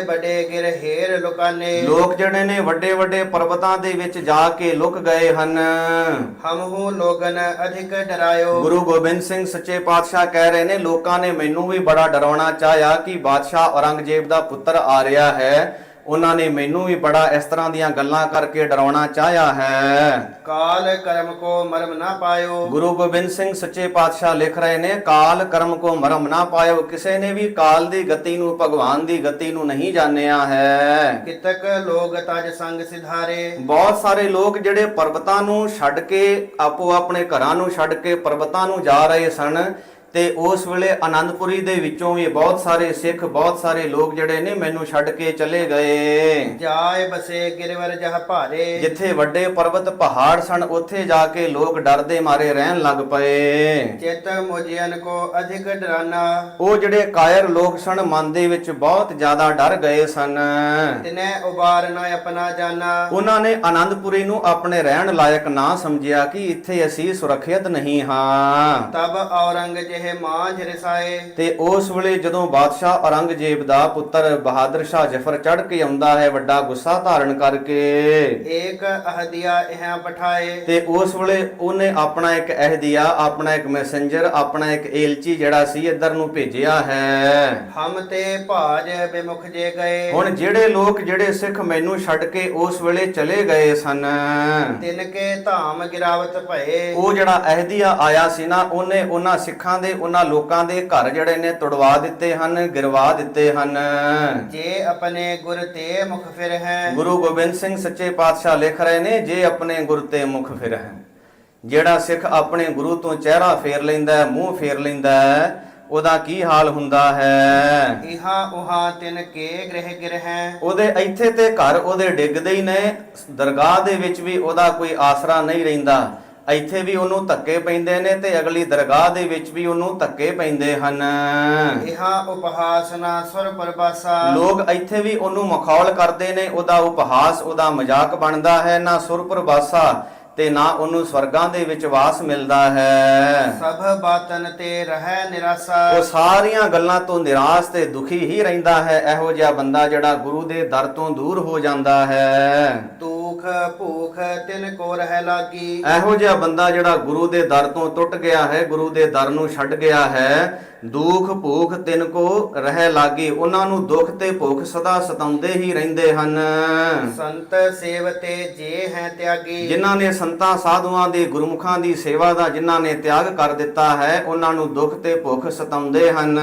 ਬੜੇ ਗਿਰ ਹੇਰ ਲੁਕਾਨੇ। ਲੋਕ ਜਿਹੜੇ ਨੇ ਵੱਡੇ ਵੱਡੇ ਪਰਬਤਾਂ ਦੇ ਵਿੱਚ ਜਾ ਕੇ ਲੁਕ ਗਏ ਹਨ। ਹਮਹੂ ਲੋਗਨ ਅਧਿਕ ਡਰਾਇਓ। ਗੁਰੂ ਗੋਬਿੰਦ ਸਿੰਘ ਸੱਚੇ ਪਾਤਸ਼ਾਹ ਕਹਿ ਰਹੇ ਨੇ ਲੋਕਾਂ ਨੇ ਮੈਨੂੰ ਵੀ ਬੜਾ ਡਰਾਉਣਾ ਚਾਹਿਆ ਕਿ ਬਾਦਸ਼ਾਹ ਔਰੰਗਜ਼ੇਬ ਦਾ ਪੁੱਤਰ ਆ ਰਿਹਾ ਹੈ। ਉਹਨਾਂ ਨੇ ਮੈਨੂੰ ਵੀ ਬੜਾ ਇਸ ਤਰ੍ਹਾਂ ਦੀਆਂ ਗੱਲਾਂ ਕਰਕੇ ਡਰਾਉਣਾ ਚਾਹਿਆ ਹੈ। ਕਾਲ ਕਰਮ ਕੋ ਮਰਮ ਨਾ ਪਾਇਓ। ਗੁਰੂ ਗੋਬਿੰਦ ਸਿੰਘ ਸੱਚੇ ਪਾਤਸ਼ਾਹ ਲਿਖ ਰਹੇ ਨੇ ਕਾਲ ਕਰਮ ਕੋ ਮਰਮ ਨਾ ਪਾਇਓ। ਕਿਸੇ ਨੇ ਵੀ ਕਾਲ ਦੀ ਗਤੀ ਨੂੰ ਭਗਵਾਨ ਦੀ ਗਤੀ ਨੂੰ ਨਹੀਂ ਜਾਣਿਆ ਹੈ। ਕਿਤਕ ਲੋਗ ਤਜ ਸੰਗ ਸਿਧਾਰੇ। ਬਹੁਤ ਸਾਰੇ ਲੋਕ ਜਿਹੜੇ ਪਰਬਤਾਂ ਨੂੰ ਛੱਡ ਕੇ ਆਪੋ ਆਪਣੇ ਘਰਾਂ ਨੂੰ ਛੱਡ ਕੇ ਪਰਬਤਾਂ ਨੂੰ ਜਾ ਰਹੇ ਸਨ ਤੇ ਉਸ ਵੇਲੇ ਆਨੰਦਪੁਰੀ ਦੇ ਵਿੱਚੋਂ ਵੀ ਬਹੁਤ ਸਾਰੇ ਸਿੱਖ ਬਹੁਤ ਸਾਰੇ ਲੋਕ ਜਿਹੜੇ ਨੇ ਮੈਨੂੰ ਛੱਡ ਕੇ ਚਲੇ ਗਏ। ਜਾਏ ਬਸੇ ਗਿਰਵਰ ਜਹ ਭਾਰੇ। ਜਿੱਥੇ ਵੱਡੇ ਪਰਬਤ ਪਹਾੜ ਸਨ ਉੱਥੇ ਜਾ ਕੇ ਲੋਕ ਡਰਦੇ ਮਾਰੇ ਰਹਿਣ ਲੱਗ ਪਏ। ਚਿਤ ਮੁਜਿਅਨ ਕੋ ਅਧਿਕ ਡਰਾਨਾ। ਉਹ ਜਿਹੜੇ ਕਾਇਰ ਲੋਕ ਸਨ ਮਨ ਦੇ ਵਿੱਚ ਬਹੁਤ ਜ਼ਿਆਦਾ ਡਰ ਗਏ ਸਨ। ਤਿਨੈ ਉਬਾਰ ਨਾ ਆਪਣਾ ਜਾਨਾ। ਉਹਨਾਂ ਨੇ ਆਨੰਦਪੁਰੀ ਨੂੰ ਆਪਣੇ ਰਹਿਣ ਲਾਇਕ ਨਾ ਸਮਝਿਆ ਕਿ ਇੱਥੇ ਅਸੀਂ ਸੁਰੱਖਿਅਤ ਨਹੀਂ ਹਾਂ। ਤਬ ਔਰੰਗ ਜਿਹੇ ਮਾਂਝ ਰਸਾਏ। ਤੇ ਉਸ ਵੇਲੇ ਜਦੋਂ ਬਾਦਸ਼ਾਹ ਔਰੰਗਜ਼ੇਬ ਦਾ ਪੁੱਤਰ ਬਹਾਦਰ ਸ਼ਾਹ ਜ਼ਫਰ ਚੜ੍ਹ ਕੇ ਆਉਂਦਾ ਹੈ ਵੱਡਾ ਗੁੱਸਾ ਧਾਰਨ ਕਰਕੇ। ਏਕ ਅਹਦਿਆ ਇਹ ਬਿਠਾਏ। ਤੇ ਉਸ ਵੇਲੇ ਉਹਨੇ ਆਪਣਾ ਇੱਕ ਅਹਦੀਆ ਆਪਣਾ ਇੱਕ ਮੈਸੇਂਜਰ ਆਪਣਾ ਇੱਕ ਏਲਚੀ ਜਿਹੜਾ ਸੀ ਇੱਧਰ ਨੂੰ ਭੇਜਿਆ ਹੈ। ਹਮ ਤੇ ਭਾਜ ਬਿਮੁਖ ਜੇ ਗਏ। ਹੁਣ ਜਿਹੜੇ ਲੋਕ ਜਿਹੜੇ ਸਿੱਖ ਮੈਨੂੰ ਛੱਡ ਕੇ ਉਸ ਵੇਲੇ ਚਲੇ ਗਏ ਸਨ। ਤਿਨ ਕੇ ਧਾਮ ਗਿਰਾਵਤ ਭਏ। ਉਹ ਜਿਹੜਾ ਅਹਦੀਆ ਆਇਆ ਸੀ ਨਾ ਉਹਨੇ ਉਹਨਾਂ ਸਿੱਖਾਂ ਦੇ ਉਹਨਾਂ ਲੋਕਾਂ ਦੇ ਘਰ ਜਿਹੜੇ ਨੇ ਤੁੜਵਾ ਦਿੱਤੇ ਹਨ ਗਿਰਵਾ ਦਿੱਤੇ ਹਨ। ਜੇ ਆਪਣੇ ਗੁਰ ਤੇ ਮੁਖ ਫਿਰ ਹੈ। ਗੁਰੂ ਗੋਬਿੰਦ ਸਿੰਘ ਸੱਚੇ ਪਾਤਸ਼ਾਹ ਲਿਖ ਰਹੇ ਨੇ ਜੇ ਆਪਣੇ ਗੁਰ ਤੇ ਮੁਖ ਫਿਰ ਹੈ। ਜਿਹੜਾ ਸਿੱਖ ਆਪਣੇ ਗੁਰੂ ਤੋਂ ਚਿਹਰਾ ਫੇਰ ਲੈਂਦਾ ਹੈ ਮੂੰਹ ਫੇਰ ਲੈਂਦਾ ਹੈ ਉਹਦਾ ਕੀ ਹਾਲ ਹੁੰਦਾ ਹੈ? ਇਹਾ ਉਹਾ ਤਿਨ ਕੇ ਗ੍ਰਹਿ ਗਿਰ ਹੈ। ਉਹਦੇ ਇੱਥੇ ਤੇ ਘਰ ਉਹਦੇ ਡਿੱਗਦੇ ਹੀ ਨੇ ਦਰਗਾਹ ਦੇ ਵਿੱਚ ਵੀ ਉਹਦਾ ਕੋਈ ਆਸਰਾ ਨਹੀਂ ਰਹਿੰਦਾ। ਇੱਥੇ ਵੀ ਉਹਨੂੰ ਧੱਕੇ ਪੈਂਦੇ ਨੇ ਤੇ ਅਗਲੀ ਦਰਗਾਹ ਦੇ ਵਿੱਚ ਵੀ ਉਹਨੂੰ ਧੱਕੇ ਪੈਂਦੇ ਹਨ। ਇਹਾ ਉਪਹਾਸ ਨਾ ਸੁਰ ਪਰਬਾਸਾ ਲੋਕ ਇੱਥੇ ਵੀ ਉਹਨੂੰ ਮਖੌਲ ਕਰਦੇ ਨੇ ਉਹਦਾ ਉਪਹਾਸ ਉਹਦਾ ਮਜ਼ਾਕ ਬਣਦਾ ਹੈ ਨਾ ਸੁਰਪ੍ਰਵਾਸਾ ਤੇ ਨਾ ਉਹਨੂੰ ਸਵਰਗਾਂ ਦੇ ਵਿੱਚ ਵਾਸ ਮਿਲਦਾ ਹੈ। ਸਭ ਬਾਤਨ ਤੇ ਰਹਿ ਨਿਰਾਸਾ। ਉਹ ਸਾਰੀਆਂ ਗੱਲਾਂ ਤੋਂ ਨਿਰਾਸ਼ ਤੇ ਦੁਖੀ ਹੀ ਰਹਿੰਦਾ ਹੈ ਇਹੋ ਜਿਹਾ ਬੰਦਾ ਜਿਹੜਾ ਗੁਰੂ ਦੇ ਦਰ ਤੋਂ ਦੂਰ ਹੋ ਜਾਂਦਾ ਹੈ। ਤੂਖ ਭੂਖ ਤਿਨ ਕੋ ਰਹਿ ਲਾਗੀ। ਇਹੋ ਜਿਹਾ ਬੰਦਾ ਜਿਹੜਾ ਗੁਰੂ ਦੇ ਦਰ ਤੋਂ ਟੁੱਟ ਗਿਆ ਹੈ ਗੁਰੂ ਦੇ ਦਰ ਨੂੰ ਛੱਡ ਗਿਆ ਹੈ ਦੁੱਖ ਭੂਖ ਤਿੰਨ ਕੋ ਰਹਿ ਲਾਗੀ। ਉਹਨਾਂ ਨੂੰ ਦੁੱਖ ਤੇ ਭੁੱਖ ਸਦਾ ਸਤਾਉਂਦੇ ਹੀ ਰਹਿੰਦੇ ਹਨ। ਸੰਤ ਸੇਵਤੇ ਜੇ ਹੈ ਤਿਆਗੀ। ਜਿਨ੍ਹਾਂ ਨੇ ਸੰਤਾਂ ਸਾਧੂਆਂ ਦੇ ਗੁਰਮੁਖਾਂ ਦੀ ਸੇਵਾ ਦਾ ਜਿਨ੍ਹਾਂ ਨੇ ਤਿਆਗ ਕਰ ਦਿੱਤਾ ਹੈ ਉਹਨਾਂ ਨੂੰ ਦੁੱਖ ਤੇ ਭੁੱਖ ਸਤਾਉਂਦੇ ਹਨ।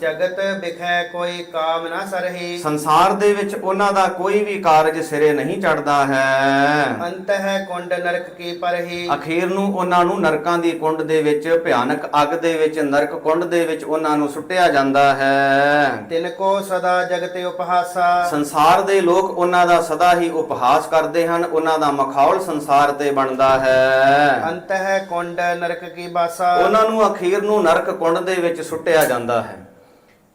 ਜਗਤ ਬਿਖੈ ਕੋਈ ਕਾਮ ਨਾ ਸਰਹੀ। ਸੰਸਾਰ ਦੇ ਵਿੱਚ ਉਹਨਾਂ ਦਾ ਕੋਈ ਵੀ ਕਾਰਜ ਸਿਰੇ ਨਹੀਂ ਚੜਦਾ ਹੈ। ਅੰਤ ਹੈ ਕੁੰਡ ਨਰਕ ਕੀ ਪਰਹੀ। ਅਖੀਰ ਨੂੰ ਉਹਨਾਂ ਨੂੰ ਨਰਕਾਂ ਦੀ ਕੁੰਡ ਦੇ ਵਿੱਚ ਭਿਆਨਕ ਅੱਗ ਦੇ ਵਿੱਚ ਨਰਕ ਕੁੰਡ ਦੇ ਵਿੱਚ ਉਹਨਾਂ ਨੂੰ ਸੁੱਟਿਆ ਜਾਂਦਾ ਹੈ। ਤਿਨ ਕੋ ਸਦਾ ਜਗਤ ਉਪਹਾਸਾ। ਸੰਸਾਰ ਦੇ ਲੋਕ ਉਹਨਾਂ ਦਾ ਸਦਾ ਹੀ ਉਪਹਾਸ ਕਰਦੇ ਹਨ ਉਹਨਾਂ ਦਾ ਮਖੌਲ ਸੰਸਾਰ ਤੇ ਬਣਦਾ ਹੈ। ਅੰਤ ਹੈ ਕੁੰਡ ਨਰਕ ਕੀ ਬਾਸਾ। ਉਹਨਾਂ ਨੂੰ ਅਖੀਰ ਨੂੰ ਨਰਕ ਕੁੰਡ ਦੇ ਵਿੱਚ ਸੁੱਟਿਆ ਜਾਂਦਾ ਹੈ।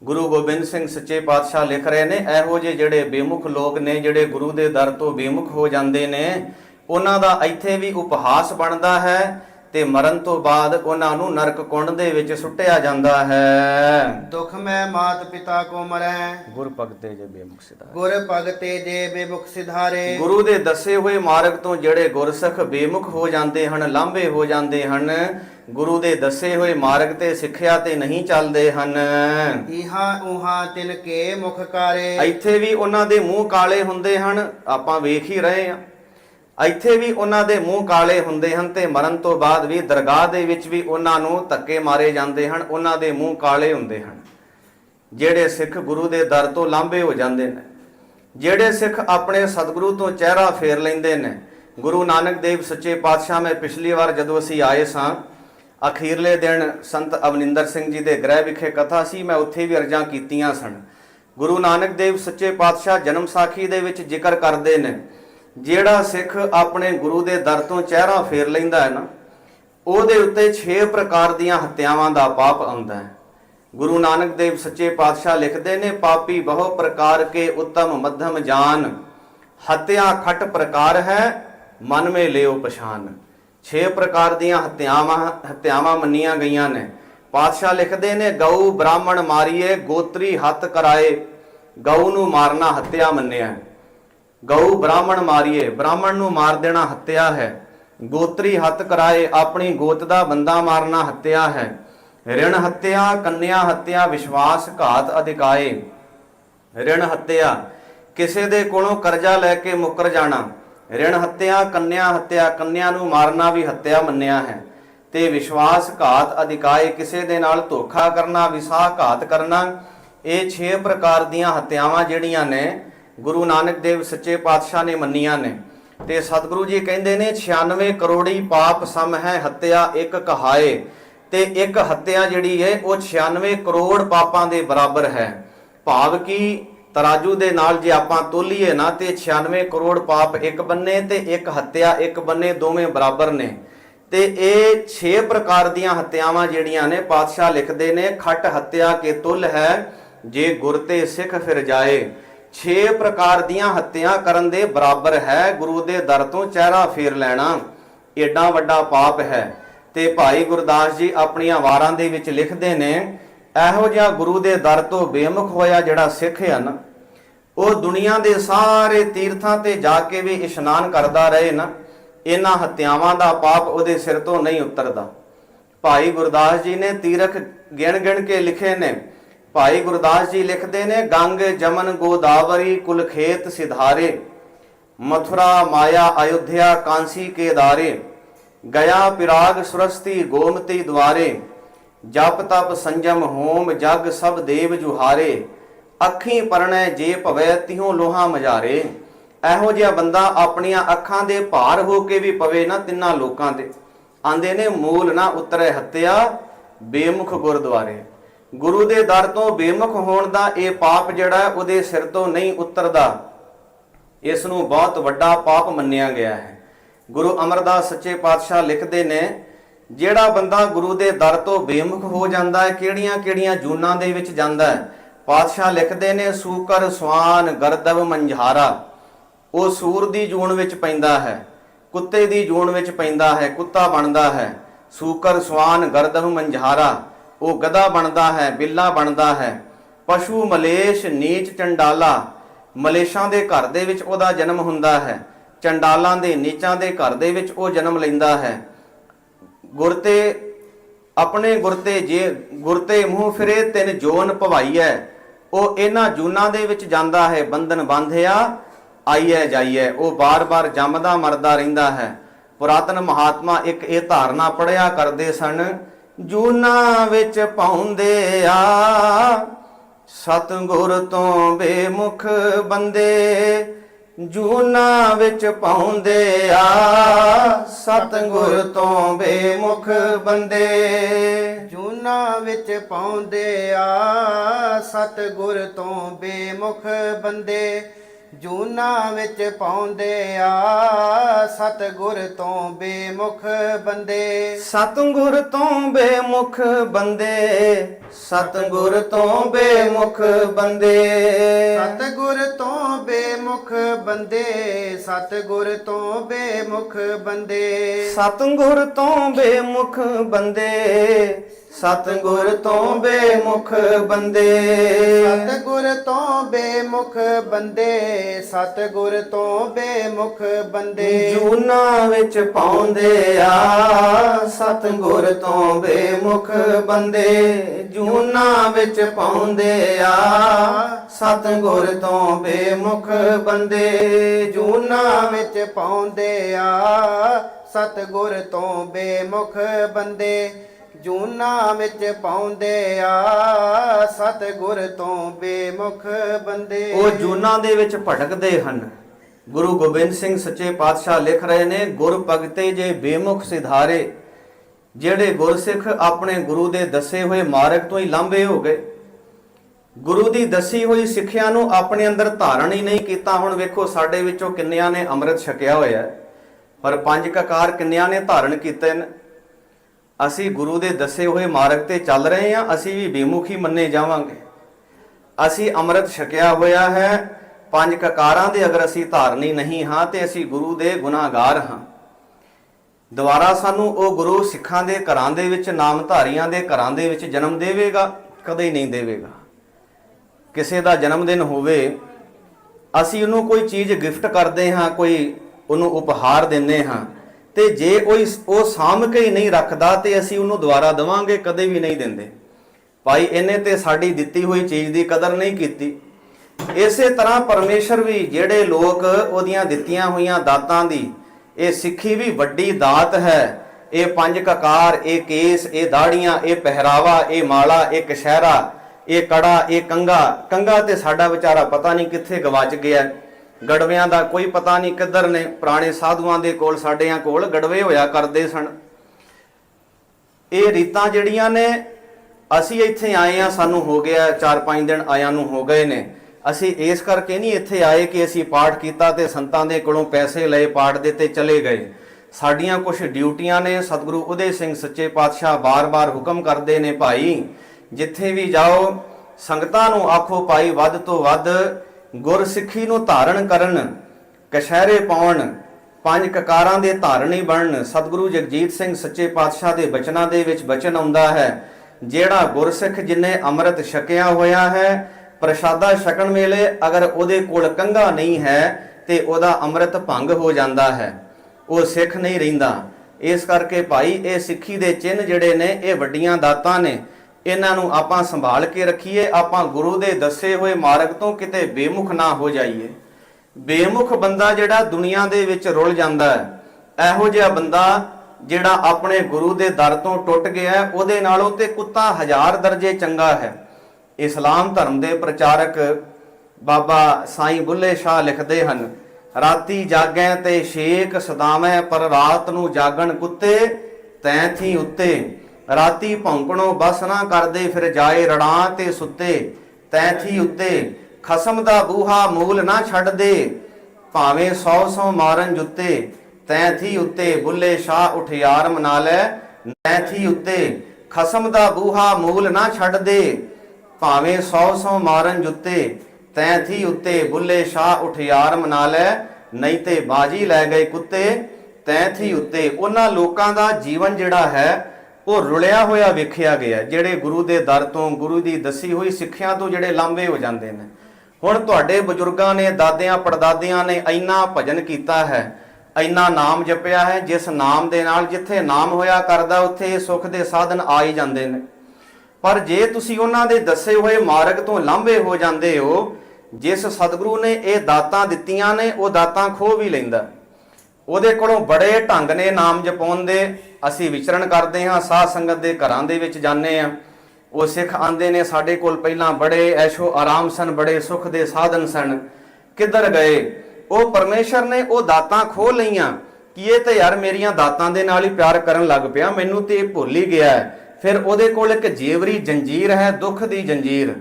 ਗੁਰੂ ਗੋਬਿੰਦ ਸਿੰਘ ਸੱਚੇ ਪਾਤਸ਼ਾਹ ਲਿਖ ਰਹੇ ਨੇ, ਇਹੋ ਜਿਹੇ ਜਿਹੜੇ ਬੇਮੁਖ ਲੋਕ ਨੇ, ਜਿਹੜੇ ਗੁਰੂ ਦੇ ਦਰ ਤੋਂ ਬੇਮੁਖ ਹੋ ਜਾਂਦੇ ਨੇ, ਉਹਨਾਂ ਦਾ ਇੱਥੇ ਵੀ ਉਪਹਾਸ ਬਣਦਾ ਹੈ। ਤੇ ਮਰਨ ਤੋਂ ਬਾਅਦ ਉਹਨਾਂ ਨੂੰ ਨਰਕ ਕੁੰਡ ਦੇ ਵਿੱਚ ਸੁੱਟਿਆ ਜਾਂਦਾ ਹੈ। ਦੁਖ ਮੈਂ ਮਾਤ ਪਿਤਾ ਕੋ ਮਰੈ। ਗੁਰ ਭਗਤੇ ਜੇ ਬੇਮੁਖ ਸਿਧਾ ਗੁਰ ਭਗਤੇ ਜੇ ਬੇਬੁਖ ਸਿਧਾਰੇ। ਗੁਰੂ ਦੇ ਦੱਸੇ ਹੋਏ ਮਾਰਗ ਤੋਂ ਜਿਹੜੇ ਗੁਰਸਖ ਬੇਮੁਖ ਹੋ ਜਾਂਦੇ ਹਨ ਲਾਂਭੇ ਹੋ ਜਾਂਦੇ ਹਨ ਗੁਰੂ ਦੇ ਦੱਸੇ ਹੋਏ ਮਾਰਗ ਤੇ ਸਿੱਖਿਆ ਤੇ ਨਹੀਂ ਚੱਲਦੇ ਹਨ। ਇਹਾ ਉਹਾ ਤਿਨ ਕੇ ਮੁਖ ਕਾਰੇ। ਇੱਥੇ ਵੀ ਉਹਨਾਂ ਦੇ ਮੂੰਹ ਕਾਲੇ ਹੁੰਦੇ ਹਨ ਆਪਾਂ ਵੇਖ ਹੀ ਰਹੇ ਹਾਂ। ਇੱਥੇ ਵੀ ਉਹਨਾਂ ਦੇ ਮੂੰਹ ਕਾਲੇ ਹੁੰਦੇ ਹਨ ਤੇ ਮਰਨ ਤੋਂ ਬਾਅਦ ਵੀ ਦਰਗਾਹ ਦੇ ਵਿੱਚ ਵੀ ਉਹਨਾਂ ਨੂੰ ਧੱਕੇ ਮਾਰੇ ਜਾਂਦੇ ਹਨ, ਉਹਨਾਂ ਦੇ ਮੂੰਹ ਕਾਲੇ ਹੁੰਦੇ ਹਨ। ਜਿਹੜੇ ਸਿੱਖ ਗੁਰੂ ਦੇ ਦਰ ਤੋਂ ਲਾਂਭੇ ਹੋ ਜਾਂਦੇ ਨੇ, ਜਿਹੜੇ ਸਿੱਖ ਆਪਣੇ ਸਤਿਗੁਰੂ ਤੋਂ ਚਿਹਰਾ ਫੇਰ ਲੈਂਦੇ ਨੇ, ਗੁਰੂ ਨਾਨਕ ਦੇਵ ਸੱਚੇ ਪਾਤਸ਼ਾਹ ਮੈਂ ਪਿਛਲੀ ਵਾਰ ਜਦੋਂ ਅਸੀਂ ਆਏ ਸਾਂ, ਅਖੀਰਲੇ ਦਿਨ ਸੰਤ ਅਵਨਿੰਦਰ ਸਿੰਘ ਜੀ ਦੇ ਗ੍ਰਹਿ ਵਿਖੇ ਕਥਾ ਸੀ, ਮੈਂ ਉੱਥੇ ਵੀ ਅਰਜ਼ਾਂ ਕੀਤੀਆਂ ਸਨ। ਗੁਰੂ ਨਾਨਕ ਦੇਵ ਸੱਚੇ ਪਾਤਸ਼ਾਹ ਜਨਮ ਸਾਖੀ ਦੇ ਵਿੱਚ ਜ਼ਿਕਰ ਕਰਦੇ ਨੇ ਜਿਹੜਾ ਸਿੱਖ ਆਪਣੇ ਗੁਰੂ ਦੇ ਦਰ ਤੋਂ ਚਿਹਰਾ ਫੇਰ ਲੈਂਦਾ ਹੈ ਨਾ, ਉਹਦੇ ਉੱਤੇ 6 ਪ੍ਰਕਾਰ ਦੀਆਂ ਹੱਤਿਆਵਾਂ ਦਾ ਪਾਪ ਆਉਂਦਾ ਹੈ। ਗੁਰੂ ਨਾਨਕ ਦੇਵ ਸੱਚੇ ਪਾਤਸ਼ਾਹ ਲਿਖਦੇ ਨੇ, ਪਾਪੀ ਬਹੁ ਪ੍ਰਕਾਰ ਕੇ ਉੱਤਮ ਮੱਧਮ ਜਾਨ, ਹੱਤਿਆ ਖਟ ਪ੍ਰਕਾਰ ਹੈ ਮਨ ਮੇ ਲਿਓ ਪਛਾਨ। 6 ਪ੍ਰਕਾਰ ਦੀਆਂ ਹੱਤਿਆਵਾਂ ਹੱਤਿਆਵਾਂ ਮੰਨੀਆਂ ਗਈਆਂ ਨੇ। ਪਾਤਸ਼ਾਹ ਲਿਖਦੇ ਨੇ, ਗਊ ਬ੍ਰਾਹਮਣ ਮਾਰੀਏ, ਗੋਤਰੀ ਹੱਤ ਕਰਾਏ, ਗਊ ਨੂੰ ਮਾਰਨਾ ਹੱਤਿਆ ਮੰਨਿਆ ਹੈ। ਗਊ ਬ੍ਰਾਹਮਣ ਮਾਰੀਏ, ਬ੍ਰਾਹਮਣ ਨੂੰ ਮਾਰ ਦੇਣਾ ਹੱਤਿਆ ਹੈ। ਗੋਤਰੀ ਹੱਤ ਕਰਾਏ, ਆਪਣੀ ਗੋਤ ਦਾ ਬੰਦਾ ਮਾਰਨਾ ਹੱਤਿਆ ਹੈ। ਰਿਣ ਹੱਤਿਆ, ਕੰਨਿਆ ਹੱਤਿਆ, ਵਿਸ਼ਵਾਸ ਘਾਤ ਅਧਿਕਾਏ। ਰਿਣ ਹੱਤਿਆ, ਕਿਸੇ ਦੇ ਕੋਲੋਂ ਕਰਜ਼ਾ ਲੈ ਕੇ ਮੁੱਕਰ ਜਾਣਾ। ਰਿਣ ਹੱਤਿਆ, ਕੰਨਿਆ ਹੱਤਿਆ, ਕੰਨਿਆ ਨੂੰ ਮਾਰਨਾ ਵੀ ਹੱਤਿਆ ਮੰਨਿਆ ਹੈ। ਤੇ ਵਿਸ਼ਵਾਸ ਘਾਤ ਅਧਿਕਾਏ, ਕਿਸੇ ਦੇ ਨਾਲ ਧੋਖਾ ਕਰਨਾ, ਵਿਸਾਹ ਘਾਤ ਕਰਨਾ, ਇਹ 6 ਪ੍ਰਕਾਰ ਦੀਆਂ ਹੱਤਿਆਵਾਂ ਜਿਹੜੀਆਂ ਨੇ ਗੁਰੂ ਨਾਨਕ ਦੇਵ ਸੱਚੇ ਪਾਤਸ਼ਾਹ ਨੇ ਮੰਨੀਆਂ ਨੇ। ਤੇ ਸਤਿਗੁਰੂ ਜੀ ਕਹਿੰਦੇ ਨੇ 96 ਕਰੋੜੀ ਪਾਪ ਸਮ ਹੈ, ਹੱਤਿਆ ਇੱਕ ਕਹਾਏ। ਤੇ ਇੱਕ ਹੱਤਿਆ ਜਿਹੜੀ ਹੈ ਉਹ 96 ਕਰੋੜ ਪਾਪਾਂ ਦੇ ਬਰਾਬਰ ਹੈ। ਭਾਵ ਕਿ ਤਰਾਜੂ ਦੇ ਨਾਲ ਜੇ ਆਪਾਂ ਤੋਲੀਏ ਨਾ, ਤੇ 96 ਕਰੋੜ ਪਾਪ ਇੱਕ ਬੰਨੇ ਤੇ ਇੱਕ ਹੱਤਿਆ ਇੱਕ ਬੰਨੇ ਦੋਵੇਂ ਬਰਾਬਰ ਨੇ। ਤੇ ਇਹ 6 ਪ੍ਰਕਾਰ ਦੀਆਂ ਹੱਤਿਆਵਾਂ ਜਿਹੜੀਆਂ ਨੇ, ਪਾਤਸ਼ਾਹ ਲਿਖਦੇ ਨੇ, ਖੱਟ ਹੱਤਿਆ ਕੇ ਤੁਲ ਹੈ, ਜੇ ਗੁਰ ਤੇ ਸਿੱਖ ਫਿਰ ਜਾਏ। 6 ਪ੍ਰਕਾਰ ਦੀਆਂ ਹੱਤਿਆ ਕਰਨ ਦੇ ਬਰਾਬਰ ਹੈ। ਗੁਰੂ ਦੇ ਦਰ ਤੋਂ ਚਿਹਰਾ ਫੇਰ ਲੈਣਾ ਏਡਾ ਵੱਡਾ ਪਾਪ ਹੈ। ਤੇ ਭਾਈ ਗੁਰਦਾਸ ਜੀ ਆਪਣੀਆਂ ਵਾਰਾਂ ਦੇ ਵਿੱਚ ਲਿਖਦੇ ਨੇ, ਇਹੋ ਜਿਹਾ ਗੁਰੂ ਦੇ ਦਰ ਤੋਂ ਬੇਮੁਖ ਹੋਇਆ ਜਿਹੜਾ ਸਿੱਖ ਹੈ ਨਾ ਉਹ ਦੁਨੀਆ ਦੇ ਸਾਰੇ ਤੀਰਥਾਂ ਤੇ ਜਾ ਕੇ ਵੀ ਇਸ਼ਨਾਨ ਕਰਦਾ ਰਹੇ ਨਾ, ਇਹਨਾਂ ਹੱਤਿਆਵਾਂ ਦਾ ਪਾਪ ਉਹਦੇ ਸਿਰ ਤੋਂ ਨਹੀਂ ਉਤਰਦਾ। ਭਾਈ ਗੁਰਦਾਸ ਜੀ ਨੇ ਤੀਰਖ ਗਿਣ ਗਿਣ ਕੇ ਲਿਖੇ ਨੇ ਭਾਈ ਗੁਰਦਾਸ ਜੀ ਲਿਖਦੇ ਨੇ, ਗੰਗ ਜਮਨ ਗੋਦਾਵਰੀ ਕੁਲਖੇਤ ਸਿਧਾਰੇ। ਮਥੁਰਾ ਮਾਇਆ ਅਯੁੱਧਿਆ ਕਾਂਸੀ ਕੇਦਾਰੇ। ਗਿਆ ਪਿਰਾਗ ਸੁਰਸਤੀ ਗੋਮਤੀ ਦੁਆਰੇ। ਜਪ ਤਪ ਸੰਜਮ ਹੋਮ, ਜਗ ਸਭ ਦੇਵ ਜੁਹਾਰੇ। ਅੱਖੀਂ ਪਰਣੈ ਜੇ ਭਵੈ ਤਿਹੋ ਲੋਹਾ ਮਜਾਰੇ ਇਹੋ ਜਿਹਾ ਬੰਦਾ ਆਪਣੀਆਂ ਅੱਖਾਂ ਦੇ ਭਾਰ ਹੋ ਕੇ ਵੀ ਪਵੇ ਨਾ ਤਿੰਨਾਂ ਲੋਕਾਂ ਤੇ। ਆਂਦੇ ਨੇ, ਮੂਲ ਨਾ ਉਤਰੇ ਹੱਤਿਆ, ਬੇਮੁਖ ਗੁਰਦੁਆਰੇ। ਗੁਰੂ ਦੇ ਦਰ ਤੋਂ ਬੇਮੁਖ ਹੋਣ ਦਾ ਇਹ ਪਾਪ ਜਿਹੜਾ ਉਹਦੇ ਸਿਰ ਤੋਂ ਨਹੀਂ ਉਤਰਦਾ। ਇਸ ਨੂੰ ਬਹੁਤ ਵੱਡਾ ਪਾਪ ਮੰਨਿਆ ਗਿਆ ਹੈ। ਗੁਰੂ ਅਮਰਦਾਸ ਸੱਚੇ ਪਾਤਸ਼ਾਹ ਲਿਖਦੇ ਨੇ, ਜਿਹੜਾ ਬੰਦਾ ਗੁਰੂ ਦੇ ਦਰ ਤੋਂ ਬੇਮੁਖ ਹੋ ਜਾਂਦਾ ਹੈ, ਕਿਹੜੀਆਂ-ਕਿਹੜੀਆਂ ਜੂਨਾਂ ਦੇ ਵਿੱਚ ਜਾਂਦਾ ਹੈ, ਪਾਤਸ਼ਾਹ ਲਿਖਦੇ ਨੇ, ਸੂਕਰ ਸਵਾਨ ਗਰਦਵ ਮੰਝਾਰਾ। ਉਹ ਸੂਰ ਦੀ ਜੂਨ ਵਿੱਚ ਪੈਂਦਾ ਹੈ, ਕੁੱਤੇ ਦੀ ਜੂਨ ਵਿੱਚ ਪੈਂਦਾ ਹੈ, ਕੁੱਤਾ ਬਣਦਾ ਹੈ, ਸੂਕਰ ਸਵਾਨ ਗਰਦਵ ਮੰਝਾਰਾ। ਉਹ ਗਧਾ ਬਣਦਾ ਹੈ, ਬਿੱਲਾ ਬਣਦਾ ਹੈ। ਪਸ਼ੂ ਮਲੇਸ਼, ਨੀਚ ਚੰਡਾਲਾ। ਮਲੇਸ਼ਾਂ ਦੇ ਘਰ ਦੇ ਵਿੱਚ ਉਹਦਾ ਜਨਮ ਹੁੰਦਾ ਹੈ। ਚੰਡਾਲਾਂ ਦੇ ਨੀਚਾਂ ਦੇ ਘਰ ਦੇ ਵਿੱਚ ਉਹ ਜਨਮ ਲੈਂਦਾ ਹੈ। ਗੁਰਤੇ, ਆਪਣੇ ਗੁਰਤੇ ਜੇ, ਗੁਰਤੇ ਮੂੰਹ ਫਿਰੇ, ਤਿੰਨ ਜੋਨ ਭਵਾਈਐ। ਉਹ ਇਹਨਾਂ ਜੂਨਾਂ ਦੇ ਵਿੱਚ ਜਾਂਦਾ ਹੈ। ਬੰਧਨ ਬੰਧਿਆ, ਆਈਐ, ਜਾਈਐ। ਉਹ ਬਾਰ-ਬਾਰ ਜੰਮਦਾ, ਮਰਦਾ ਰਹਿੰਦਾ ਹੈ। ਪੁਰਾਤਨ ਮਹਾਤਮਾ ਇੱਕ ਇਹ ਧਾਰਨਾ ਪੜਿਆ ਕਰਦੇ ਸਨ ਜੂਨਾਂ ਵਿੱਚ ਪਾਉਂਦੇ ਆ। ਸਤਿਗੁਰ ਤੋਂ ਬੇਮੁਖ ਬੰਦੇ ਜੂਨਾ ਵਿੱਚ ਪਾਉਂਦੇ ਆ। ਸਤਿਗੁਰ ਤੋਂ ਬੇਮੁਖ ਬੰਦੇ ਜੂਨਾ ਵਿੱਚ ਪਾਉਂਦੇ ਆ। ਸਤਿਗੁਰ ਤੋਂ ਬੇਮੁਖ ਬੰਦੇ ਜੂਨਾ ਵਿੱਚ ਪਾਉਂਦੇ ਆ ਸਤਿਗੁਰ ਤੋਂ ਬੇਮੁਖ ਬੰਦੇ। ਸਤਿਗੁਰ ਤੋਂ ਬੇਮੁਖ ਬੰਦੇ ਸਤਿਗੁਰ ਤੋਂ ਬੇਮੁਖ ਬੰਦੇ। ਸਤਿਗੁਰ ਤੋਂ ਬੇਮੁਖ ਬੰਦੇ ਸਤਿਗੁਰ ਤੋਂ ਬੇਮੁਖ ਬੰਦੇ। ਸਤਿਗੁਰ ਤੋਂ ਬੇਮੁਖ ਬੰਦੇ ਸਤਿਗੁਰ ਤੋਂ ਬੇਮੁਖ ਬੰਦੇ। ਸਤਿਗੁਰ ਤੋਂ ਬੇਮੁਖ ਬੰਦੇ ਸਤਿਗੁਰ ਤੋਂ ਬੇਮੁਖ ਬੰਦੇ। ਜੂਨਾ ਵਿੱਚ ਪਾਉਂਦੇ ਆ ਸਤਿਗੁਰ ਤੋਂ ਬੇਮੁਖ ਬੰਦੇ। ਜੂਨਾ ਵਿੱਚ ਪਾਉਂਦੇ ਆ ਸਤਿਗੁਰ ਤੋਂ ਬੇਮੁਖ ਬੰਦੇ। ਜੂਨਾ ਵਿੱਚ ਪਾਉਂਦੇ ਆ ਸਤਿਗੁਰ ਤੋਂ ਬੇਮੁਖ ਬੰਦੇ। ਜੂਨਾ ਵਿੱਚ ਪਾਉਂਦੇ ਆ, ਸਤਿਗੁਰ ਤੋਂ ਬੇਮੁਖ ਬੰਦੇ। ਉਹ ਜੂਨਾ ਦੇ ਵਿੱਚ ਭਟਕਦੇ ਹਨ। ਗੁਰੂ ਗੋਬਿੰਦ ਸਿੰਘ ਸੱਚੇ ਪਾਤਸ਼ਾਹ ਲਿਖ ਰਹੇ ਨੇ, ਗੁਰ ਭਗਤੇ ਜੇ ਬੇਮੁਖ ਸਿਧਾਰੇ, ਜਿਹੜੇ ਗੁਰਸਿੱਖ ਆਪਣੇ ਗੁਰੂ ਦੇ ਦੱਸੇ ਹੋਏ ਮਾਰਗ ਤੋਂ ਹੀ ਲਾਂਭੇ ਹੋ ਗਏ। ਗੁਰੂ ਦੀ ਦੱਸੀ ਹੋਈ ਸਿੱਖਿਆ ਨੂੰ ਆਪਣੇ ਅੰਦਰ ਧਾਰਨ ਹੀ ਨਹੀਂ ਕੀਤਾ। ਹੁਣ ਵੇਖੋ ਸਾਡੇ ਵਿੱਚੋਂ ਕਿੰਨਿਆਂ ਨੇ ਅੰਮ੍ਰਿਤ ਛਕਿਆ ਹੋਇਆ ਪਰ ਪੰਜ ਕਕਾਰ ਕਿੰਨਿਆਂ ਨੇ ਧਾਰਨ ਕੀਤੇ ਨੇ? ਅਸੀਂ ਗੁਰੂ ਦੇ ਦੱਸੇ ਹੋਏ ਮਾਰਗ ਤੇ ਚੱਲ ਰਹੇ ਹਾਂ, ਅਸੀਂ ਵੀ ਬੇਮੁਖੀ ਮੰਨੇ ਜਾਵਾਂਗੇ। ਅਸੀਂ ਅੰਮ੍ਰਿਤ ਛਕਿਆ ਹੋਇਆ ਹੈ, ਪੰਜ ਕਕਾਰਾਂ ਦੇ ਅਗਰ ਅਸੀਂ ਧਾਰਨੀ ਨਹੀਂ ਹਾਂ, ਤੇ ਅਸੀਂ ਗੁਰੂ ਦੇ ਗੁਨਾਹਗਾਰ ਹਾਂ। ਦੁਬਾਰਾ ਸਾਨੂੰ ਉਹ ਗੁਰੂ ਸਿੱਖਾਂ ਦੇ ਘਰਾਂ ਦੇ ਵਿੱਚ, ਨਾਮਧਾਰੀਆਂ ਦੇ ਘਰਾਂ ਦੇ ਵਿੱਚ ਜਨਮ ਦੇਵੇਗਾ, ਕਦੇ ਨਹੀਂ ਦੇਵੇਗਾ। ਕਿਸੇ ਦਾ ਜਨਮ ਦਿਨ ਹੋਵੇ, ਅਸੀਂ ਉਹਨੂੰ ਕੋਈ ਚੀਜ਼ ਗਿਫਟ ਕਰਦੇ ਹਾਂ, ਕੋਈ ਉਹਨੂੰ ਉਪਹਾਰ ਦਿੰਦੇ ਹਾਂ ਤੇ ਜੇ ਉਹ ਉਹ ਸਾਂਭ ਕੇ ਹੀ ਨਹੀਂ ਰੱਖਦਾ ਤੇ ਅਸੀਂ ਉਹਨੂੰ ਦੁਬਾਰਾ ਦੇਵਾਂਗੇ, ਕਦੇ ਵੀ ਨਹੀਂ ਦਿੰਦੇ। ਭਾਈ, ਇਹਨੇ ਤੇ ਸਾਡੀ ਦਿੱਤੀ ਹੋਈ ਚੀਜ਼ ਦੀ ਕਦਰ ਨਹੀਂ ਕੀਤੀ। ਇਸੇ ਤਰ੍ਹਾਂ ਪਰਮੇਸ਼ਰ ਵੀ ਜਿਹੜੇ ਲੋਕ ਉਹਦੀਆਂ ਦਿੱਤੀਆਂ ਹੋਈਆਂ ਦਾਤਾਂ ਦੀ, ਇਹ ਸਿੱਖੀ ਵੀ ਵੱਡੀ ਦਾਤ ਹੈ। ਇਹ ਪੰਜ ਕਕਾਰ, ਇਹ ਕੇਸ, ਇਹ ਦਾੜੀਆਂ, ਇਹ ਪਹਿਰਾਵਾ, ਇਹ ਮਾਲਾ, ਇਹ ਕਸ਼ਹਿਰਾ ਇਹ ਕੜਾ, ਇਹ ਕੰਗਾ ਕੰਗਾ ਤੇ ਸਾਡਾ ਵਿਚਾਰਾ ਪਤਾ ਨਹੀਂ ਕਿੱਥੇ ਗਵਾਚ ਗਿਆ। ਗੜਵਿਆਂ ਦਾ ਕੋਈ ਪਤਾ ਨਹੀਂ ਕਿੱਧਰ ਨੇ, ਪੁਰਾਣੇ ਸਾਧੂਆਂ ਦੇ ਕੋਲ, ਸਾਡਿਆਂ ਕੋਲ ਗੜਵੇ ਹੋਇਆ ਕਰਦੇ ਸਨ। ਇਹ ਰੀਤਾਂ ਜਿਹੜੀਆਂ ਨੇ, ਅਸੀਂ ਇੱਥੇ ਆਏ ਆ ਸਾਨੂੰ ਹੋ ਗਿਆ 4-5 ਦਿਨ ਆਇਆਂ ਨੂੰ ਹੋ ਗਏ ਨੇ। ਅਸੀਂ ਇਸ ਕਰਕੇ ਨਹੀਂ ਇੱਥੇ ਆਏ ਕਿ ਅਸੀਂ ਪਾਠ ਕੀਤਾ ਤੇ ਸੰਤਾਂ ਦੇ ਕੋਲੋਂ ਪੈਸੇ ਲਏ, ਪਾਠ ਦੇ ਤੇ ਚਲੇ ਗਏ। ਸਾਡੀਆਂ ਕੁਝ ਡਿਊਟੀਆਂ ਨੇ, ਸਤਿਗੁਰੂ ਉਦੇ ਸਿੰਘ ਸੱਚੇ ਪਾਤਸ਼ਾਹ ਬਾਰ-ਬਾਰ ਹੁਕਮ ਕਰਦੇ ਨੇ, ਭਾਈ, ਜਿੱਥੇ ਵੀ ਜਾਓ, ਸੰਗਤਾਂ ਨੂੰ ਆਖੋ, ਭਾਈ, ਵੱਧ ਤੋਂ ਵੱਧ ਗੁਰਸਿੱਖੀ ਨੂੰ ਧਾਰਨ ਕਰਨ ਕਸ਼ਹਿਰੇ ਪਾਉਣ, ਪੰਜ ਕਕਾਰਾਂ ਦੇ ਧਾਰਨੀ ਬਣਨ, ਸਤਿਗੁਰੂ ਜਗਜੀਤ ਸਿੰਘ ਸੱਚੇ ਪਾਤਸ਼ਾਹ ਦੇ ਬਚਨਾਂ ਦੇ ਵਿੱਚ ਬਚਨ ਆਉਂਦਾ ਹੈ। ਜਿਹੜਾ ਗੁਰਸਿੱਖ ਜਿਨੇ ਅੰਮ੍ਰਿਤ ਛਕਿਆ ਹੋਇਆ ਹੈ, ਪ੍ਰਸ਼ਾਦਾ ਛਕਣ ਵੇਲੇ ਅਗਰ ਉਹਦੇ ਕੋਲ ਕੰਗਾ ਨਹੀਂ ਹੈ, ਤੇ ਉਹਦਾ ਅੰਮ੍ਰਿਤ ਭੰਗ ਹੋ ਜਾਂਦਾ ਹੈ। ਉਹ ਸਿੱਖ ਨਹੀਂ ਰਹਿੰਦਾ। ਇਸ ਕਰਕੇ ਭਾਈ, ਇਹ ਸਿੱਖੀ ਦੇ ਚਿੰਨ ਜਿਹੜੇ ਨੇ, ਇਹ ਵੱਡੀਆਂ ਦਾਤਾਂ ਨੇ। ਇਹਨਾਂ ਨੂੰ ਆਪਾਂ ਸੰਭਾਲ ਕੇ ਰੱਖੀਏ, ਆਪਾਂ ਗੁਰੂ ਦੇ ਦੱਸੇ ਹੋਏ ਮਾਰਗ ਤੋਂ ਕਿਤੇ ਬੇਮੁਖ ਨਾ ਹੋ ਜਾਈਏ। ਬੇਮੁਖ ਬੰਦਾ ਜਿਹੜਾ ਦੁਨੀਆ ਦੇ ਵਿੱਚ ਰੁਲ ਜਾਂਦਾ ਹੈ, ਇਹੋ ਜਿਹਾ ਬੰਦਾ ਜਿਹੜਾ ਆਪਣੇ ਗੁਰੂ ਦੇ ਦਰ ਤੋਂ ਟੁੱਟ ਗਿਆ ਉਹਦੇ ਨਾਲੋਂ ਤੇ ਕੁੱਤਾ ਹਜ਼ਾਰ ਦਰਜੇ ਚੰਗਾ ਹੈ। ਇਸਲਾਮ ਧਰਮ ਦੇ ਪ੍ਰਚਾਰਕ ਬਾਬਾ ਸਾਈਂ ਬੁੱਲੇ ਸ਼ਾਹ ਲਿਖਦੇ ਹਨ, ਰਾਤੀ ਜਾਗੈ ਤੇ ਸ਼ੇਕ ਸਦਾਵੇਂ ਪਰ ਰਾਤ ਨੂੰ ਜਾਗਣ ਕੁੱਤੇ, ਤੈਂ ਥੀ ਉੱਤੇ। ਰਾਤੀ ਭੌਂਕਣੋ ਬਸ ਨਾ ਕਰਦੇ, ਫਿਰ ਜਾਏ ਰੜਾਂ ਤੇ ਸੁੱਤੇ, ਤੈਂ ਥੀ ਉੱਤੇ। ਖਸਮ ਦਾ ਬੂਹਾ ਮੂਲ ਨਾ ਛੱਡ ਦੇ ਭਾਵੇਂ ਸੌ ਸੌ ਮਾਰਨ ਜੁੱਤੇ। ਤੈਂ ਥੀ ਉੱਤੇ ਬੁੱਲੇ ਸ਼ਾਹ ਉਠਿਆਰ ਮਨਾ ਲੈ ਤੈਂ ਥੀ ਉੱਤੇ। ਖਸਮ ਦਾ ਬੂਹਾ ਮੂਲ ਨਾ ਛੱਡ ਦੇ ਭਾਵੇਂ ਸੌ ਸੌ ਮਾਰਨ ਜੁੱਤੇ। ਤੈਂ ਥੀ ਉੱਤੇ ਬੁੱਲੇ ਸ਼ਾਹ ਉਠਿਆਰ ਮਨਾ ਲੈ, ਨਹੀਂ ਤੇ ਬਾਜੀ ਲੈ ਗਏ ਕੁੱਤੇ। ਤੈਂ ਥੀ ਉੱਤੇ ਉਹਨਾਂ ਲੋਕਾਂ ਦਾ ਜੀਵਨ ਜਿਹੜਾ ਹੈ ਉਹ ਰੁਲਿਆ ਹੋਇਆ ਵੇਖਿਆ ਗਿਆ, ਜਿਹੜੇ ਗੁਰੂ ਦੇ ਦਰ ਤੋਂ ਗੁਰੂ ਦੀ ਦੱਸੀ ਹੋਈ ਸਿੱਖਿਆ ਤੋਂ ਜਿਹੜੇ ਲਾਂਭੇ ਹੋ ਜਾਂਦੇ ਨੇ। ਹੁਣ ਤੁਹਾਡੇ ਬਜ਼ੁਰਗਾਂ ਨੇ, ਦਾਦਿਆਂ, ਪੜਦਾਦਿਆਂ ਨੇ ਇੰਨਾ ਭਜਨ ਕੀਤਾ ਹੈ, ਇੰਨਾ ਨਾਮ ਜਪਿਆ ਹੈ, ਜਿਸ ਨਾਮ ਦੇ ਨਾਲ ਜਿੱਥੇ ਨਾਮ ਹੋਇਆ ਕਰਦਾ, ਉੱਥੇ ਸੁੱਖ ਦੇ ਸਾਧਨ ਆ ਹੀ ਜਾਂਦੇ ਨੇ। ਪਰ ਜੇ ਤੁਸੀਂ ਉਹਨਾਂ ਦੇ ਦੱਸੇ ਹੋਏ ਮਾਰਗ ਤੋਂ ਲਾਂਭੇ ਹੋ ਜਾਂਦੇ ਹੋ, ਜਿਸ ਸਤਿਗੁਰੂ ਨੇ ਇਹ ਦਾਤਾਂ ਦਿੱਤੀਆਂ ਨੇ, ਉਹ ਦਾਤਾਂ ਖੋਹ ਵੀ ਲੈਂਦਾ। ਉਹਦੇ ਕੋਲੋਂ ਬੜੇ ਢੰਗ ਨੇ ਨਾਮ ਜਪਾਉਣ ਦੇ। ਅਸੀਂ ਵਿਚਰਨ ਕਰਦੇ ਹਾਂ, ਸਾਧ ਸੰਗਤ ਦੇ ਘਰਾਂ ਦੇ ਵਿੱਚ ਜਾਂਦੇ ਆ ਉਹ ਸਿੱਖ ਆਂਦੇ ਨੇ, ਸਾਡੇ ਕੋਲ ਪਹਿਲਾਂ ਬੜੇ ਐਸ਼ੋ ਆਰਾਮ ਸਨ, ਬੜੇ ਸੁੱਖ ਦੇ ਸਾਧਨ ਸਨ। ਕਿੱਧਰ ਗਏ? ਉਹ ਪਰਮੇਸ਼ਰ ਨੇ ਉਹ ਦਾਤਾਂ ਖੋਹ ਲਈਆਂ ਕਿ ਇਹ ਤਾਂ ਯਾਰ ਮੇਰੀਆਂ ਦਾਤਾਂ ਦੇ ਨਾਲ ਹੀ ਪਿਆਰ ਕਰਨ ਲੱਗ ਪਿਆ, ਮੈਨੂੰ ਤੇ ਇਹ ਭੁੱਲ ਹੀ ਗਿਆ ਹੈ। ਫਿਰ ਉਹਦੇ ਕੋਲ ਇੱਕ ਜੀਵਰੀ ਜੰਜੀਰ ਹੈ, ਦੁੱਖ ਦੀ ਜੰਜੀਰ।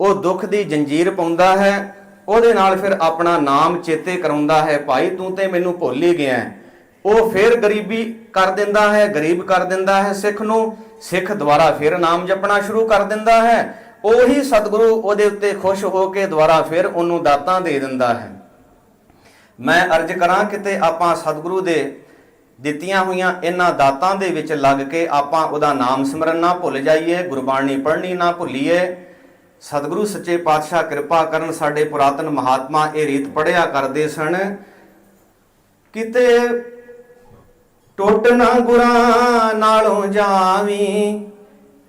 ਉਹ ਦੁੱਖ ਦੀ ਜੰਜੀਰ ਪਾਉਂਦਾ ਹੈ ਉਹਦੇ ਨਾਲ ਫਿਰ ਆਪਣਾ ਨਾਮ ਚੇਤੇ ਕਰਾਉਂਦਾ ਹੈ, ਭਾਈ, ਤੂੰ ਤੇ ਮੈਨੂੰ ਭੁੱਲ ਹੀ ਗਿਆ ਉਹ ਫਿਰ ਗਰੀਬੀ ਕਰ ਦਿੰਦਾ ਹੈ, ਗਰੀਬ ਕਰ ਦਿੰਦਾ ਹੈ, ਸਿੱਖ ਨੂੰ ਸਿੱਖ ਦੁਆਰਾ ਫਿਰ ਨਾਮ ਜਪਣਾ ਸ਼ੁਰੂ ਕਰ ਦਿੰਦਾ ਹੈ। ਉਹੀ ਸਤਿਗੁਰੂ ਉਹਦੇ ਉੱਤੇ ਖੁਸ਼ ਹੋ ਕੇ ਦੁਆਰਾ ਫਿਰ ਉਹਨੂੰ ਦਾਤਾਂ ਦੇ ਦਿੰਦਾ ਹੈ। ਮੈਂ ਅਰਜ਼ ਕਰਾਂ ਕਿਤੇ ਆਪਾਂ ਸਤਿਗੁਰੂ ਦੇ ਦਿੱਤੀਆਂ ਹੋਈਆਂ ਇਹਨਾਂ ਦਾਤਾਂ ਦੇ ਵਿੱਚ ਲੱਗ ਕੇ ਆਪਾਂ ਉਹਦਾ ਨਾਮ ਸਿਮਰਨ ਨਾ ਭੁੱਲ ਜਾਈਏ, ਗੁਰਬਾਣੀ ਪੜ੍ਹਨੀ ਨਾ ਭੁੱਲੀਏ। ਸਤਿਗੁਰੂ ਸੱਚੇ ਪਾਤਸ਼ਾਹ ਕਿਰਪਾ ਕਰਨ ਸਾਡੇ ਪੁਰਾਤਨ ਮਹਾਤਮਾ ਇਹ ਰੀਤ ਪੜਿਆ ਕਰਦੇ ਸਨ। ਕਿਤੇ ਟੁੱਟ ਨਾ ਗੁਰਾਂ ਨਾਲੋਂ ਜਾਵੀਂ,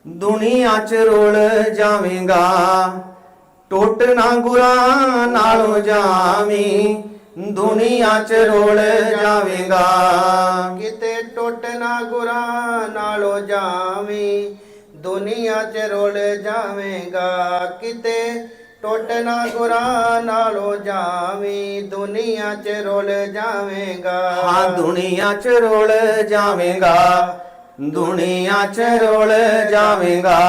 ਦੁਨੀਆ ਚ ਰੋਲ ਜਾਵੇਂਗਾ। ਟੁੱਟ ਨਾ ਗੁਰਾਂ ਨਾਲੋਂ ਜਾਵੀਂ, ਦੁਨੀਆ ਚ ਰੋਲ ਜਾਵੇਂਗਾ। ਕਿਤੇ ਟੁੱਟ ਨਾ ਗੁਰਾਂ ਨਾਲੋਂ ਜਾਵੀਂ ਦੁਨੀਆ 'ਚ ਰੁਲ ਜਾਵੇਂਗਾ ਕਿਤੇ ਟੁੱਟ ਨਾ ਗੁਰਾਂ ਨਾਲੋਂ ਜਾਵੀਂ ਦੁਨੀਆ 'ਚ ਰੁਲ ਜਾਵੇਂਗਾ। ਹਾਂ ਦੁਨੀਆ ਚ ਰੁਲ ਜਾਵੇਂਗਾ ਦੁਨੀਆ ਚ ਰੁਲ ਜਾਵੇਂਗਾ।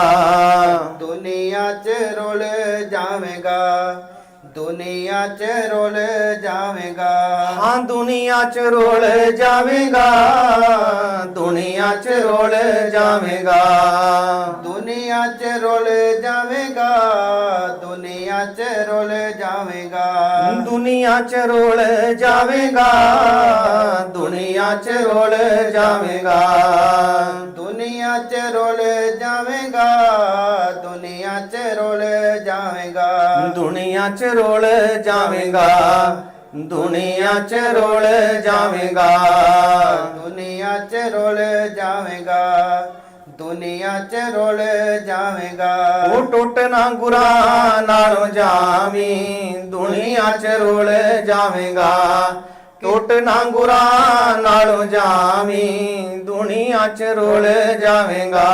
ਦੁਨੀਆ 'ਚ ਰੁਲ ਜਾਵੇਂਗਾ ਦੁਨੀਆ 'ਚ ਰੁਲ ਜਾਵੇਂਗਾ। ਹਾਂ, ਦੁਨੀਆ ਚ ਰੁਲ ਜਾਵੇਗਾ। ਦੁਨੀਆ ਚ ਰੋਲ ਜਾਵੇਗਾ। ਦੁਨੀਆ 'ਚ ਰੋਲ ਜਾਵੇਗਾ। ਦੁਨੀਆ 'ਚ ਰੋਲ ਜਾਵੇਗਾ। ਦੁਨੀਆ ਚ ਰੋਲ ਜਾਵੇਗਾ। ਦੁਨੀਆ ਚ ਰੋਲ ਜਾਵੇਗਾ। ਦੁਨੀਆ 'ਚ ਰੁਲ ਜਾਵੇਗਾ। ਦੁਨੀਆ 'ਚ ਰੁਲ ਜਾਵੇਗਾ। ਜਾਵੇਂਗਾ ਦੁਨੀਆ ਚ ਰੋਲ ਜਾਵੇਗਾ। ਦੁਨੀਆ ਚ ਰੋਲ ਜਾਵੇਂਗਾ। ਦੁਨੀਆ ਚ ਰੋਲ ਜਾਵੇਂਗਾ। ਦੁਨੀਆ ਚ ਰੋਲ ਜਾਵੇਂਗਾ। ਉਹ ਟੁੱਟ ਨਾ ਗੁਰਾਂ ਨਾਲੋਂ ਜਾਵੀਂ। ਦੁਨੀਆ ਚ ਰੋਲ ਜਾਵੇਂਗਾ। ਟੁੱਟ ਨਾ ਗੁਰਾਂ ਨਾਲੋਂ ਜਾਵੀਂ। ਦੁਨੀਆ ਚ ਰੋਲ ਜਾਵੇਂਗਾ।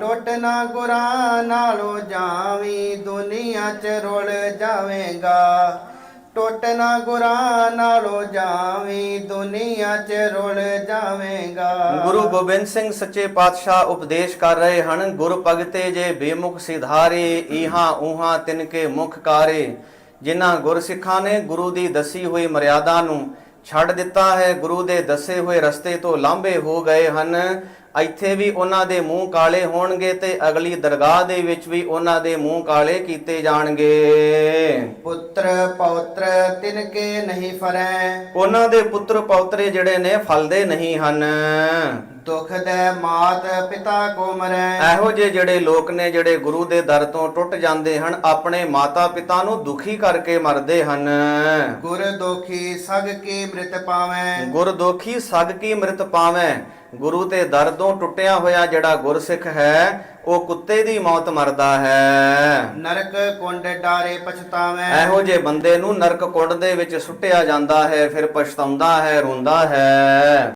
ਟੁੱਟ ਨਾ ਗੁਰਾਂ ਨਾਲੋਂ ਜਾਵੀਂ। ਦੁਨੀਆ ਚ ਰੋਲ ਜਾਵੇਂਗਾ। ਟੁੱਟ ਨਾ ਗੁਰਾਂ ਨਾਲੋਂ ਜਾਵੀਂ, ਦੁਨੀਆ ਚ ਰੋਲ ਜਾਵੇਂਗਾ। ਗੁਰੂ ਗੋਬਿੰਦ ਸਿੰਘ ਸੱਚੇ ਪਾਤਸ਼ਾਹ ਉਪਦੇਸ਼ ਕਰ ਰਹੇ ਹਨ, ਗੁਰ ਭਗਤੇ ਜੇ ਬੇਮੁਖ ਸਿਧਾਰੇ ਇਹਾਂ ਉਹਾਂ ਤਿਨਕੇ ਮੁਖ ਕਾਰੇ। ਜਿਨ੍ਹਾਂ ਗੁਰਸਿੱਖਾਂ ਨੇ ਗੁਰੂ ਦੀ ਦਸੀ ਹੋਈ ਮਰਿਆਦਾ ਨੂੰ ਛੱਡ ਦਿੱਤਾ ਹੈ, ਗੁਰੂ ਦੇ ਦੱਸੇ ਹੋਏ ਰਸਤੇ ਤੋਂ ਲਾਂਭੇ ਹੋ ਗਏ ਹਨ। ਇੱਥੇ ਵੀ ਉਹਨਾਂ ਦੇ ਮੂੰਹ ਕਾਲੇ ਹੋਣਗੇ ਤੇ ਅਗਲੀ ਦਰਗਾਹ ਦੇ ਵਿੱਚ ਵੀ ਉਹਨਾਂ ਦੇ ਮੂੰਹ ਕਾਲੇ ਕੀਤੇ ਜਾਣਗੇ। ਪੁੱਤਰ ਪੌਤਰ ਤਿਨਕੇ ਨਹੀਂ ਫਰੈ। ਉਹਨਾਂ ਦੇ ਪੁੱਤਰ ਪੌਤਰੇ ਜਿਹੜੇ ਨੇ ਫਲਦੇ ਨਹੀਂ ਹਨ। ਦੁਖ ਦੇ ਮਾਤ ਪਿਤਾ ਕੋ ਮਰੈ। ਇਹੋ ਜਿਹੇ ਜਿਹੜੇ ਲੋਕ ਨੇ ਜਿਹੜੇ ਗੁਰੂ ਦੇ ਦਰ ਤੋਂ ਟੁੱਟ ਜਾਂਦੇ ਹਨ ਆਪਣੇ ਮਾਤਾ ਪਿਤਾ ਨੂੰ ਦੁਖੀ ਕਰਕੇ ਮਰਦੇ ਹਨ। ਗੁਰ ਦੋਖੀ ਸਗ ਕੀ ਮ੍ਰਿਤ ਪਾਵੈ। ਗੁਰ ਦੋਖੀ ਸਗ ਕੀ ਮ੍ਰਿਤ ਪਾਵੈ। ਗੁਰੂ ਤੇ ਦਰ ਤੋਂ ਟੁੱਟਿਆ ਹੋਇਆ ਜਿਹੜਾ ਗੁਰਸਿੱਖ ਹੈ ਉਹ ਕੁੱਤੇ ਦੀ ਮੌਤ ਮਰਦਾ ਹੈ। ਨਰਕ ਕੁੰਡ ਡਾਰੇ ਪਛਤਾਵੈ। ਇਹੋ ਜਿਹੇ ਬੰਦੇ ਨੂੰ ਨਰਕ ਕੁੰਡ ਦੇ ਵਿੱਚ ਸੁੱਟਿਆ ਜਾਂਦਾ ਹੈ ਫਿਰ ਪਛਤਾਉਂਦਾ ਹੈ ਰੋਂਦਾ ਹੈ।